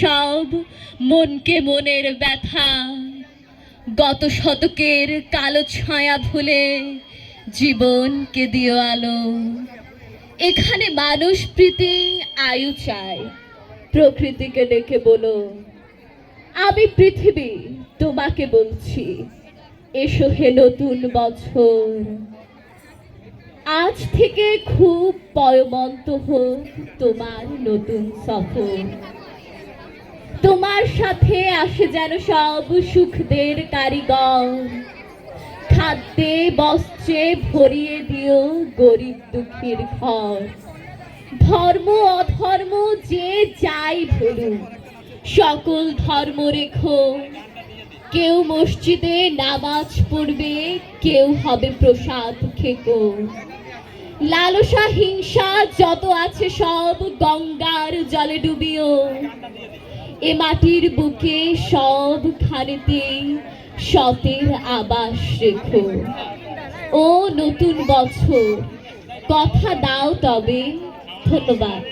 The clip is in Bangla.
সব মনকে মনের ব্যথা। গত শতকের কালো ছায়া ভুলে জীবনকে দিও আলো। এখানে মানুষ প্রীতি আয়ু চায়, প্রকৃতিকে ডেকে বলো। আমি পৃথিবী, তোমাকে বলছি, এসো হে নতুন বছর। আজ থেকে খুব পয়মন্ত হোক তোমার নতুন সফর। তোমার সাথে আসে যেন সব সুখদের কারিগর। খাদ্যে, বস্ত্রে ভরিয়ে দিও গরিব দুঃখীর ঘর। ধর্ম, অধর্ম যে যাই বলুক সকল ধর্ম রেখো। কেউ মসজিদে নামাজ পড়বে, কেউ হবে প্রসাদ খেকো। লালসা হিংসা যত আছে সব গঙ্গার জলে ডুবিও। এ মাটির বুকে সব খানিতে সতের আবাস রেখো। ও নতুন বছর, কথা দাও তবে, ধন্যবাদ।